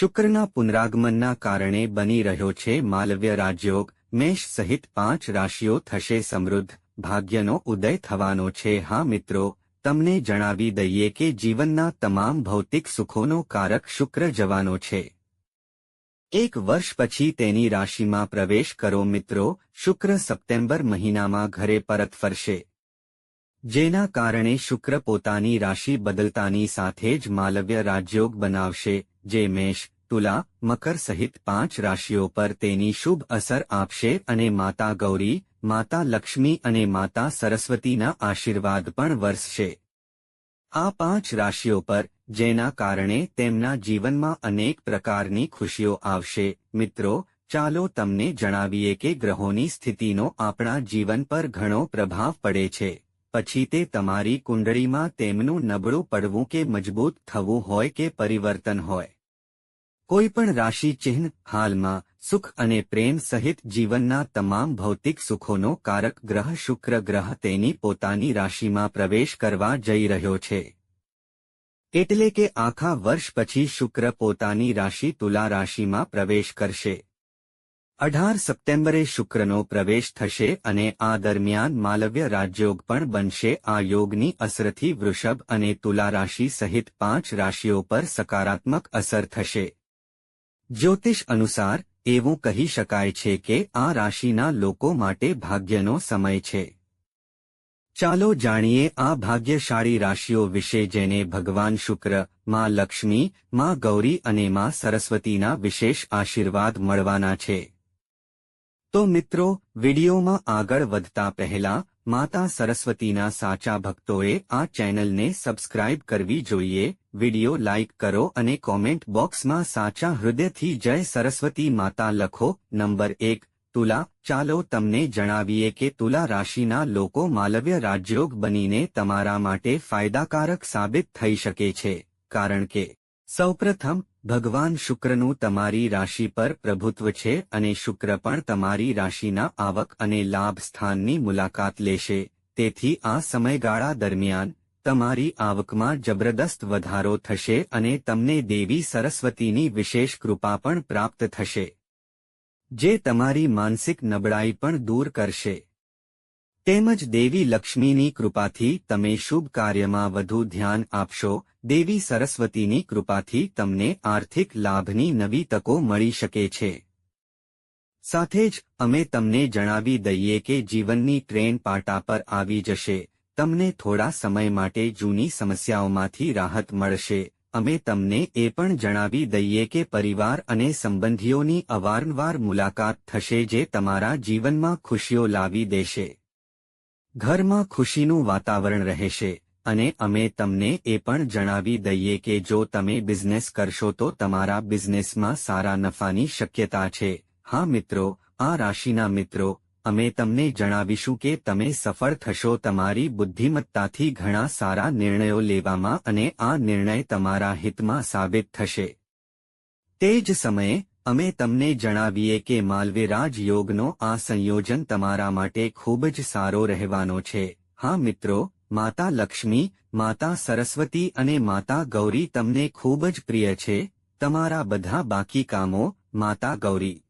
શુક્રના પુનરાગમનના કારણે બની રહ્યો છે માલવ્ય રાજયોગ. મેષ સહિત પાંચ રાશિઓ થશે સમૃદ્ધ. ભાગ્યનો ઉદય થવાનો છે. હા મિત્રો, તમને જણાવી દઈએ કે જીવનના તમામ ભૌતિક સુખોનો કારક શુક્ર જવાનો છે. એક વર્ષ પછી તેની રાશિમાં પ્રવેશ કરો મિત્રો. શુક્ર સપ્ટેમ્બર મહિનામાં ઘરે પરત ફરશે. જેના કારણે શુક્ર પોતાની રાશિ બદલતાની સાથે જ માલવ્ય રાજયોગ બનાવશે. જે મેષ, તુલા, મકર સહિત પાંચ રાશિઓ પર તેની શુભ અસર આપશે અને માતા ગૌરી, માતા લક્ષ્મી અને માતા સરસ્વતીના આશીર્વાદ પણ વરસશે. આ પાંચ રાશિઓ પર, જેના કારણે તેમના જીવનમાં અનેક પ્રકારની ખુશીઓ આવશે. મિત્રો, ચાલો તમને જણાવીએ કે ગ્રહોની સ્થિતિનો આપણા જીવન પર ઘણો પ્રભાવ પડે છે. પછી તે તમારી કુંડળીમાં તેમનું નબળું પડવું કે મજબૂત થવું હોય કે પરિવર્તન હોય. કોઈપણ રાશિ ચિહ્ન, હાલમાં, સુખ અને પ્રેમ સહિત જીવનના તમામ ભૌતિક સુખોનો કારક ગ્રહ શુક્ર ગ્રહ તેની પોતાની રાશિમાં પ્રવેશ કરવા જઈ રહ્યો છે. એટલે કે આખા વર્ષ પછી શુક્ર પોતાની રાશિ તુલા રાશિમાં પ્રવેશ કરશે. અઢાર સપ્ટેમ્બરે શુક્રનો પ્રવેશ થશે અને આ દરમિયાન માલવ્ય રાજયોગ પણ બનશે. આ યોગની અસરથી વૃષભ અને તુલા રાશિ સહિત પાંચ રાશિઓ પર સકારાત્મક અસર થશે. જ્યોતિષ અનુસાર, એવું કહી શકાય છે કે આ રાશિના લોકો માટે ભાગ્યનો સમય છે. ચાલો જાણીએ આ ભાગ્યશાળી રાશિઓ વિશે જેને ભગવાન શુક્ર, માં લક્ષ્મી, માં ગૌરી અને માં સરસ્વતીના વિશેષ આશીર્વાદ મળવાના છે. તો મિત્રો, વિડીયોમાં આગળ વધતા પહેલા, માતા સરસ્વતીના સાચા ભક્તોએ આ ચેનલને સબસ્ક્રાઇબ કરવી જોઈએ. વીડિયો લાઇક કરો અને કોમેન્ટ બોક્સમાં સાચા હૃદયથી જય સરસ્વતી માતા લખો. નંબર એક, તુલા, ચાલો તમને જણાવીએ કે તુલા રાશિના લોકો માલવ્ય રાજયોગ બનીને તમારા માટે ફાયદાકારક સાબિત થઈ શકે છે. કારણ કે, સૌપ્રથમ ભગવાન શુક્રનું તમારી રાશિ પર પ્રભુત્વ છે અને શુક્ર પણ તમારી રાશિના આવક અને લાભ સ્થાનની મુલાકાત લેશે. તેથી આ સમયગાળા દરમિયાન તમારી આવકમાં જબરદસ્ત વધારો થશે અને તમને દેવી સરસ્વતીની વિશેષ કૃપા પણ પ્રાપ્ત થશે, જે તમારી માનસિક નબળાઈ પણ દૂર કરશે. તેમજ દેવી લક્ષ્મીની કૃપાથી તમે શુભ કાર્યમાં વધુ ધ્યાન આપશો. દેવી સરસ્વતીની કૃપાથી તમને આર્થિક લાભની નવી તકો મળી શકે છે. સાથે જ અમે તમને જણાવી દઈએ કે જીવનની ટ્રેન પાટા પર આવી જશે. તમને થોડા સમય માટે જૂની સમસ્યાઓમાંથી રાહત મળશે. અમે તમને એ પણ જણાવી દઈએ કે પરિવાર અને સંબંધીઓની અવારનવાર મુલાકાત થશે જે તમારા જીવનમાં ખુશીઓ લાવી દેશે. ઘરમાં ખુશીનું વાતાવરણ રહેશે અને અમે તમને એ પણ જણાવી દઈએ કે જો તમે બિઝનેસ કરશો તો તમારા બિઝનેસમાં સારા નફાની શક્યતા છે. હા મિત્રો, આ રાશિના મિત્રો, અમે તમને જણાવીશું કે તમે સફળ થશો, તમારી બુદ્ધિમત્તાથી ઘણા સારા નિર્ણયો લેવામાં અને આ નિર્ણય તમારા હિતમાં સાબિત થશે. તે જ સમયે અમે તમને જણાવીએ કે માલવેરાજ યોગનો આ સંયોજન તમારા માટે ખૂબ જ સારો રહેવાનો છે. હા મિત્રો, માતા લક્ષ્મી, માતા સરસ્વતી અને માતા ગૌરી તમને ખૂબ જ પ્રિય છે. તમારા બધા બાકી કામો, માતા ગૌરી.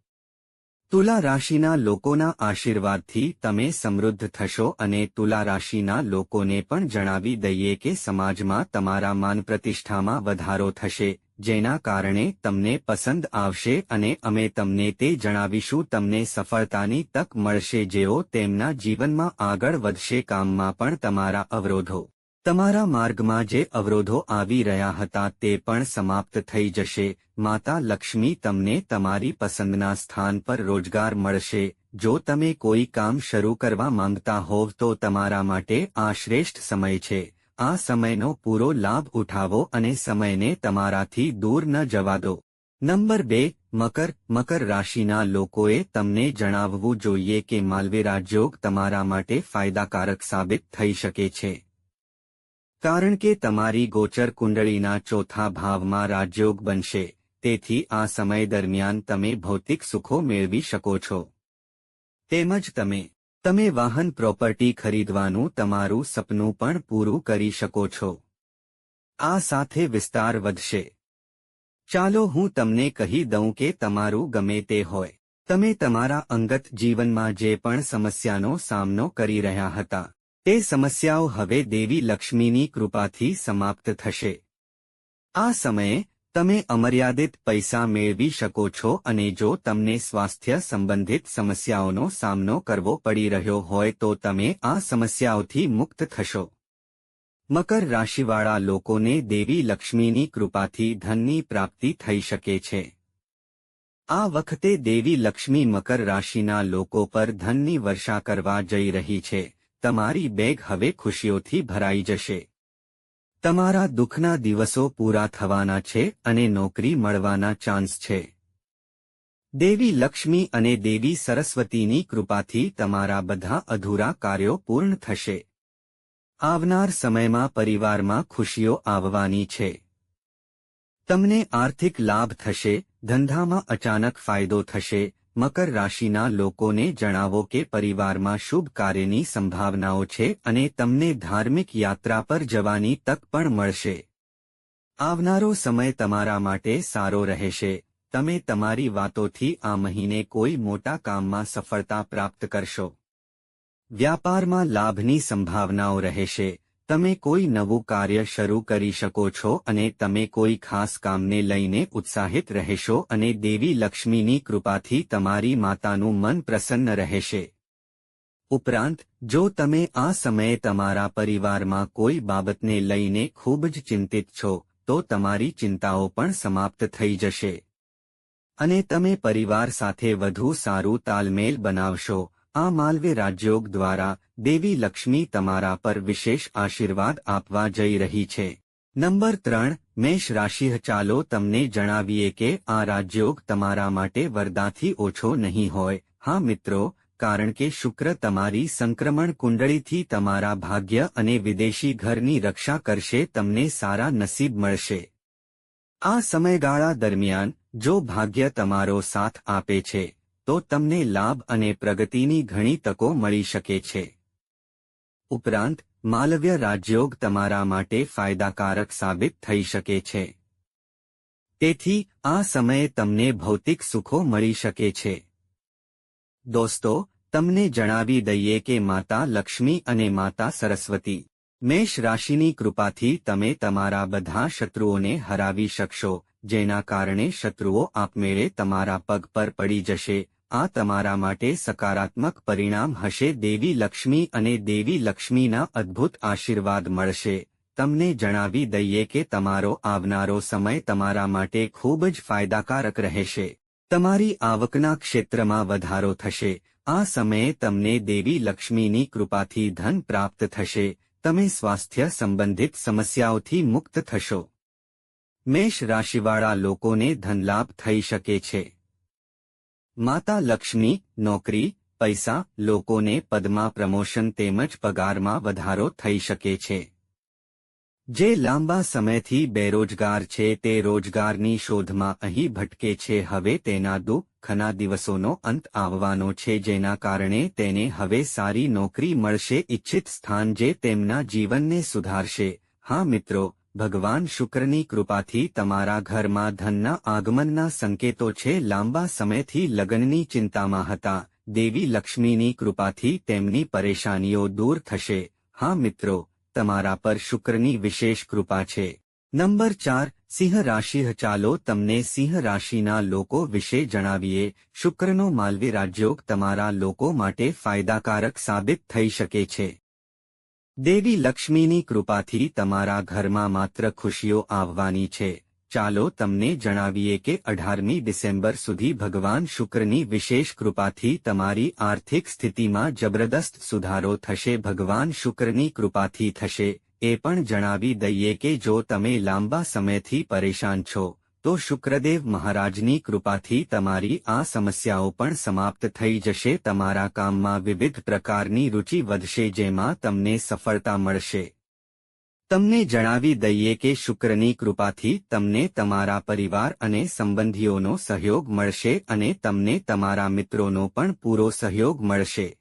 તુલા રાશિના લોકોના આશીર્વાદથી તમે સમૃદ્ધ થશો અને તુલા રાશિના લોકોને પણ જણાવી દઈએ કે સમાજમાં તમારા માન પ્રતિષ્ઠામાં વધારો થશે. જેના કારણે તમને પસંદ આવશે અને અમે તમને તે જણાવીશું તમને સફળતાની તક મળશે જેઓ તેમના જીવનમાં આગળ વધશે કામમાં પણ તમારા અવરોધો. તમારા માર્ગમાં જે અવરોધો આવી રહ્યા હતા તે પણ સમાપ્ત થઈ જશે. માતા લક્ષ્મી તમને તમારી પસંદના સ્થાન પર રોજગાર મળશે. જો તમે કોઈ કામ શરૂ કરવા માંગતા હોવ તો તમારા માટે આ શ્રેષ્ઠ સમય છે. આ સમયનો પૂરો લાભ ઉઠાવો અને સમયને તમારાથી દૂર ન જવા દો. નંબર બે, મકર. મકર રાશિના લોકોએ તમને જણાવવું જોઈએ કે માલવેરા જોગ તમારા માટે ફાયદાકારક સાબિત થઈ શકે છે. કારણ કે તમારી ગોચર કુંડળીના ચોથા ભાવમાં રાજયોગ બનશે, તેથી આ સમય દરમિયાન તમે ભૌતિક સુખો મેળવી શકો છો. તેમજ તમે તમે વાહન પ્રોપર્ટી ખરીદવાનું તમારું સપનું પણ પૂરું કરી શકો છો. આ સાથે વિસ્તાર વધશે. ચાલો હું તમને કહી દઉં કે તમારું ગમે તે હોય. તમે તમારા અંગત જીવનમાં જે પણ સમસ્યાનો સામનો કરી રહ્યા હતા, તે સમસ્યાઓ હવે દેવી લક્ષ્મીની કૃપાથી સમાપ્ત થશે. આ સમયે તમે અમર્યાદિત પૈસા મેળવી શકો છો અને જો તમને સ્વાસ્થ્ય સંબંધિત સમસ્યાઓનો સામનો કરવો પડી રહ્યો હોય તો તમે આ સમસ્યાઓથી મુક્ત થશો. મકર રાશિવાળા લોકોને દેવી લક્ષ્મીની કૃપાથી ધનની પ્રાપ્તિ થઈ શકે છે. આ વખતે દેવી લક્ષ્મી મકર રાશિના લોકો પર ધનની વર્ષા કરવા જઈ રહી છે. તમારી બેગ હવે ખુશીઓથી ભરાઈ જશે. તમારા દુઃખના દિવસો પૂરા થવાના છે અને નોકરી મળવાના ચાન્સ છે. દેવી લક્ષ્મી અને દેવી સરસ્વતીની કૃપાથી તમારા બધા અધૂરા કાર્યો પૂર્ણ થશે. આવનાર સમયમાં પરિવારમાં ખુશીઓ આવવાની છે. તમને આર્થિક લાભ થશે, ધંધામાં અચાનક ફાયદો થશે મકર રાશિના લોકોને જણાવો કે પરિવારમાં શુભ કાર્યની સંભાવનાઓ છે અને તમને ધાર્મિક યાત્રા પર જવાની તક પણ મળશે. આવનારો સમય તમારા માટે સારો રહેશે. તમે તમારી વાતોથી આ મહિને કોઈ મોટા કામમાં સફળતા પ્રાપ્ત કરશો. વ્યાપારમાં લાભની સંભાવનાઓ રહેશે. તમે કોઈ નવું કાર્ય શરૂ કરી શકો છો અને તમે કોઈ ખાસ કામને લઈને ઉત્સાહિત રહેશો અને દેવી લક્ષ્મીની કૃપાથી તમારી માતાનું મન પ્રસન્ન રહેશે. ઉપરાંત, જો તમે આ સમયે તમારા પરિવારમાં કોઈ બાબતને લઈને ખૂબ જ ચિંતિત છો, તો તમારી ચિંતાઓ પણ સમાપ્ત થઈ જશે. અને તમે પરિવાર સાથે વધુ સારું તાલમેલ બનાવશો આ માલવે રાજયોગ દ્વારા દેવી લક્ષ્મી તમારા પર વિશેષ આશીર્વાદ આપવા જઈ રહી છે. નંબર ત્રણ, મેષ રાશિ ચાલો તમને જણાવીએ કે આ રાજયોગ તમારા માટે વરદાથી ઓછો નહીં હોય. હા મિત્રો, કારણ કે શુક્ર તમારી સંક્રમણ કુંડળીથી તમારા ભાગ્ય અને વિદેશી ઘરની રક્ષા કરશે, તમને સારા નસીબ મળશે. આ સમયગાળા દરમિયાન, જો ભાગ્ય તમારો સાથ આપે છે તો તમને લાભ અને પ્રગતિની ઘણી તકો મળી શકે છે. ઉપરાંત, માલવ્ય રાજયોગ તમારા માટે ફાયદાકારક સાબિત થઈ શકે છે. તેથી, આ સમયે તમને ભૌતિક સુખો મળી શકે છે. દોસ્તો, તમને જણાવી દઈએ કે માતા લક્ષ્મી અને માતા સરસ્વતી, મેષ રાશિની કૃપાથી તમે તમારા બધા શત્રુઓને હરાવી શકશો, જેના કારણે શત્રુઓ આપમેળે તમારા પગ પર પડી જશે આ તમારા માટે સકારાત્મક પરિણામ હશે. દેવી લક્ષ્મી અને દેવી લક્ષ્મીના અદ્ભુત આશીર્વાદ મળશે. તમને જણાવી દઈએ કે તમારો આવનારો સમય તમારા માટે ખૂબ જ ફાયદાકારક રહેશે. તમારી આવકના ક્ષેત્રમાં વધારો થશે. આ સમયે તમને દેવી લક્ષ્મીની કૃપાથી ધન પ્રાપ્ત થશે. તમે સ્વાસ્થ્ય સંબંધિત સમસ્યાઓથી મુક્ત થશો. મેષ રાશિવાળા લોકોને ધનલાભ થઈ શકે છે. માતા લક્ષ્મી, નોકરી, પૈસા, લોકોને પદમાં પ્રમોશન તેમજ પગારમાં વધારો થઈ શકે છે. જે લાંબા સમયથી બેરોજગાર છે તે રોજગારની શોધમાં અહીં ભટકે છે. હવે તેના દુઃખના દિવસોનો અંત આવવાનો છે જેના કારણે તેને હવે સારી નોકરી મળશે. ઇચ્છિત સ્થાન જે તેમના જીવનને સુધારશે. હા મિત્રો ભગવાન શુક્રની કૃપાથી તમારા ઘરમાં ધનના આગમનના સંકેતો છે. લાંબા સમયથી લગ્નની ચિંતામાં હતા. દેવી લક્ષ્મીની કૃપાથી તેમની પરેશાનીઓ દૂર થશે. હા મિત્રો, તમારા પર શુક્રની વિશેષ કૃપા છે. નંબર ચાર, સિંહ રાશિ ચાલો તમને સિંહ રાશિના લોકો વિશે જણાવીએ. શુક્રનો માલવી રાજયોગ તમારા લોકો માટે ફાયદાકારક સાબિત થઈ શકે છે. દેવી લક્ષ્મીની કૃપાથી તમારા ઘરમાં માત્ર ખુશીઓ આવવાની છે. ચાલો તમને જણાવીએ કે અઢારમી ડિસેમ્બર સુધી ભગવાન શુક્રની વિશેષ કૃપાથી તમારી આર્થિક સ્થિતિમાં જબરદસ્ત સુધારો થશે. ભગવાન શુક્રની કૃપાથી થશે, એ પણ જણાવી દઈએ કે જો તમે લાંબા સમયથી પરેશાન છો તો શુક્રદેવ મહારાજની કૃપાથી તમારી આ સમસ્યાઓ પણ સમાપ્ત થઈ જશે, તમારા કામમાં વિવિધ પ્રકારની રુચિ વધશે જેમાં તમને સફળતા મળશે. તમને જણાવી દઈએ કે શુક્રની કૃપાથી તમને તમારા પરિવાર અને સંબંધીઓનો સહયોગ મળશે અને તમને તમારા મિત્રોનો પણ પૂરો સહયોગ મળશે.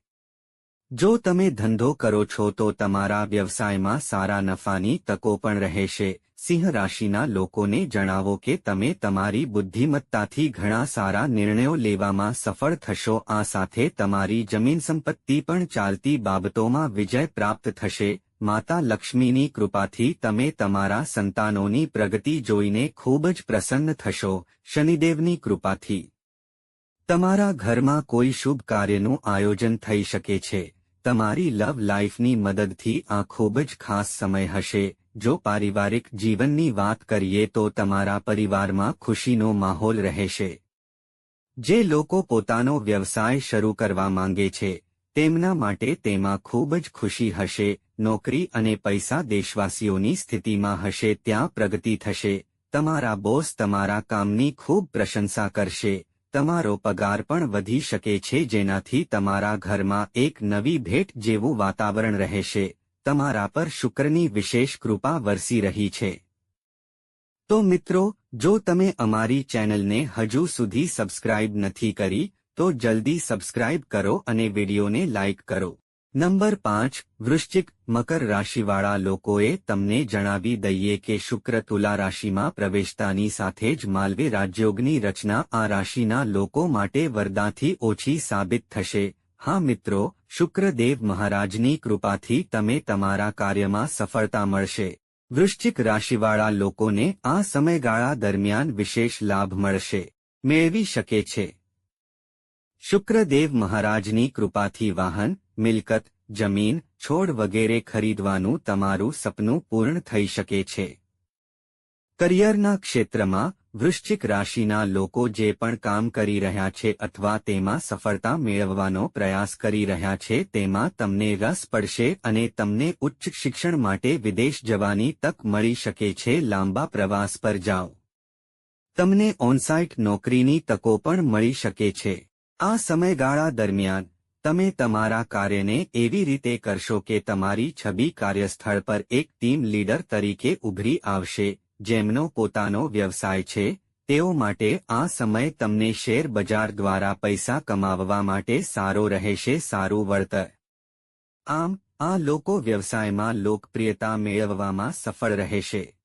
જો તમે ધંધો કરો છો તો તમારા વ્યવસાયમાં સારા નફાની તકો પણ રહેશે. સિંહ રાશિના લોકોને જણાવો કે તમે તમારી બુદ્ધિમત્તાથી ઘણા સારા નિર્ણયો લેવામાં સફળ થશો. આ સાથે તમારી જમીન સંપત્તિ પણ ચાલતી બાબતોમાં વિજય પ્રાપ્ત થશે. માતા લક્ષ્મીની કૃપાથી તમે તમારા સંતાનોની પ્રગતિ જોઈને ખૂબ જ પ્રસન્ન થશો. શનિદેવની કૃપાથી. તમારા ઘરમાં કોઈ શુભ કાર્યનું આયોજન થઈ શકે છે. તમારી લવ લાઈફની મદદથી આ ખૂબ જ ખાસ સમય હશે. જો પારિવારિક જીવનની વાત કરીએ તો તમારા પરિવારમાં ખુશીનો માહોલ રહેશે. જે લોકો પોતાનો વ્યવસાય શરૂ કરવા માંગે છે, તેમના માટે તેમાં ખૂબ જ ખુશી હશે, નોકરી અને પૈસા દેશવાસીઓની સ્થિતિમાં હશે, ત્યાં પ્રગતિ થશે, તમારા બોસ તમારા કામની ખૂબ પ્રશંસા કરશે, તમારો પગાર પણ વધી શકે છે, જેનાથી તમારા ઘરમાં એક નવી ભેટ જેવું વાતાવરણ રહેશે. તમારા પર શુક્રની વિશેષ કૃપા વરસી રહી છે. તો મિત્રો, જો તમે અમારી ચેનલને હજુ સુધી સબસ્ક્રાઇબ નથી કરી, તો જલ્દી સબસ્ક્રાઇબ કરો અને વિડીયોને લાઇક કરો. નંબર પાંચ, વૃશ્ચિક મકર રાશિવાળા લોકોએ તમને જણાવી દઈએ કે શુક્ર તુલા રાશિમાં પ્રવેશતાની સાથે જ માલવે રાજયોગની રચના આ રાશિના લોકો માટે વરદાથી ઓછી સાબિત થશે. હા મિત્રો, શુક્રદેવ મહારાજની કૃપાથી તમે તમારા કાર્યમાં સફળતા મળશે. વૃશ્ચિક રાશિવાળા લોકોને આ સમયગાળા દરમિયાન વિશેષ લાભ મળશે. મેળવી શકે છે. શુક્રદેવ મહારાજની કૃપાથી વાહન, મિલકત, જમીન, છોડ વગેરે ખરીદવાનું તમારું સપનું પૂર્ણ થઈ શકે છે. કરિયરના ક્ષેત્રમાં વૃશ્ચિક રાશિના લોકો જે પણ કામ કરી રહ્યા છે અથવા તેમાં સફળતા મેળવવાનો પ્રયાસ કરી રહ્યા છે તેમાં તમને રસ પડશે અને તમને ઉચ્ચ શિક્ષણ માટે વિદેશ જવાની તક મળી શકે છે લાંબા પ્રવાસ પર જાઓ. તમને ઓનસાઇટ નોકરીની તકો પણ મળી શકે છે. આ સમયગાળા દરમિયાન, તમે તમારા કાર્યને એવી રીતે કરશો કે તમારી છબી કાર્યસ્થળ પર એક ટીમ લીડર તરીકે ઉભરી આવશે જેમનો પોતાનો વ્યવસાય છે, તેઓ માટે આ સમય તમને શેર બજાર દ્વારા પૈસા કમાવવા માટે સારો રહેશે, સારું વળતર. આમ, આ લોકો વ્યવસાયમાં લોકપ્રિયતા મેળવવામાં સફળ રહેશે.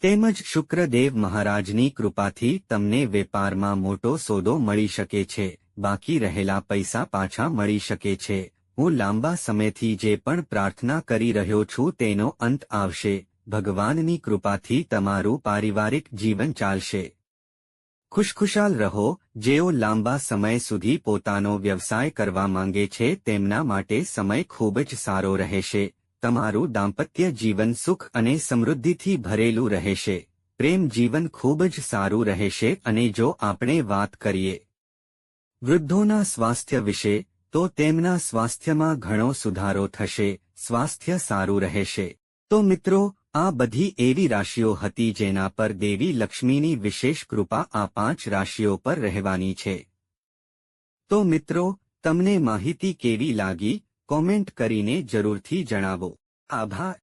તેમજ શુક્રદેવ મહારાજની કૃપાથી તમને વેપારમાં મોટો સોદો મળી શકે છે, બાકી રહેલા પૈસા પાછા મળી શકે છે. હું લાંબા સમયથી જે પણ પ્રાર્થના કરી રહ્યો છું તેનો અંત આવશે. ભગવાનની કૃપાથી તમારું પારિવારિક જીવન ચાલશે. ખુશખુશાલ રહો, જેઓ લાંબા સમય સુધી પોતાનો વ્યવસાય કરવા માંગે છે, તેમના માટે સમય ખૂબ જ સારો રહેશે. તમારું દાંપત્ય જીવન સુખ અને સમૃદ્ધિથી ભરેલું રહેશે. પ્રેમ જીવન ખૂબ જ સારું રહેશે, અને જો આપણે વાત કરીએ વૃદ્ધોના સ્વાસ્થ્ય વિશે, તો તેમના સ્વાસ્થ્યમાં ઘણો સુધારો થશે, સ્વાસ્થ્ય સારું રહેશે. તો મિત્રો આ બધી એવી રાશિઓ હતી જેના પર દેવી લક્ષ્મીની વિશેષ કૃપા આ પાંચ રાશિઓ પર રહેવાની છે. તો મિત્રો, તમને માહિતી કેવી લાગી? કોમેન્ટ કરીને જરૂરથી જણાવો. આભાર.